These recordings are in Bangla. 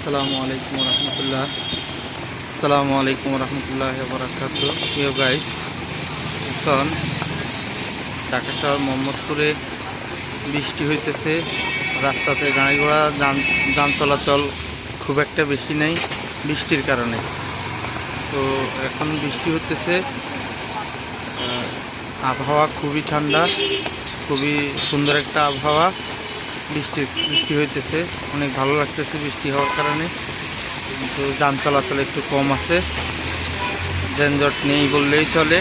আসসালামু আলাইকুম রহমতুল্লাহ। আসসালামু আলাইকুম রহমতুল্লাহ বরাকাত। প্রিয় গাইস এখন ঢাকা শহর মোহাম্মদপুরে বৃষ্টি হইতেছে। রাস্তাতে গাড়ি ঘোড়া যান যান চলাচল খুব একটা বেশি নেই বৃষ্টির কারণে। তো এখন বৃষ্টি হতেছে আবহাওয়া খুবই ঠান্ডা, খুবই সুন্দর একটা আবহাওয়া। বৃষ্টি বৃষ্টি হইতেছে। অনেক ভালো লাগতেছে বৃষ্টি হওয়ার কারণে। কিন্তু যান চলাচল একটু কম আছে। যানজট নেই বললেই চলে।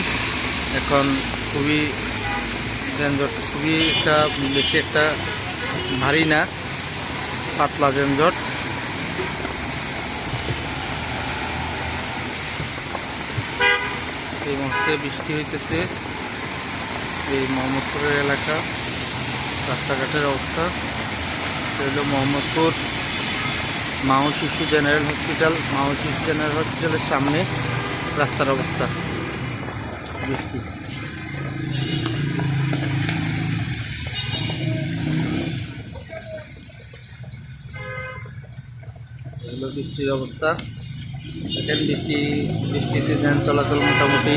এখন খুবই যানজট, খুবই একটা বেশি একটা ভারী না, পাতলা যানজট। এই মুহূর্তে বৃষ্টি হইতেছে। এই মোহাম্মদপুরের এলাকা। রাস্তাঘাটের অবস্থা। হলো মোহাম্মদপুর মাও শিশু জেনারেল হসপিটাল। মাও শিশু জেনারেল হসপিটালের সামনে রাস্তার অবস্থা। বৃষ্টি। বৃষ্টির অবস্থা। দেখেন বৃষ্টি বৃষ্টিতে যান চলাচল মোটামুটি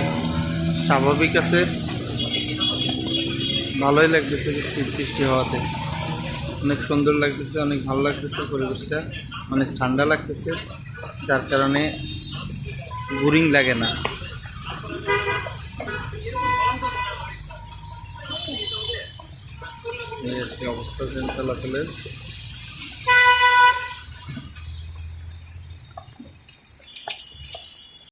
স্বাভাবিক আছে। ভালোই লাগতেছে বৃষ্টি বৃষ্টি হওয়াতে। অনেক সুন্দর লাগতেছে, অনেক ভালো লাগতেছে পরিবেশটা। অনেক ঠান্ডা লাগতেছে, যার কারণে বোরিং লাগে না। অবস্থা চলাচলের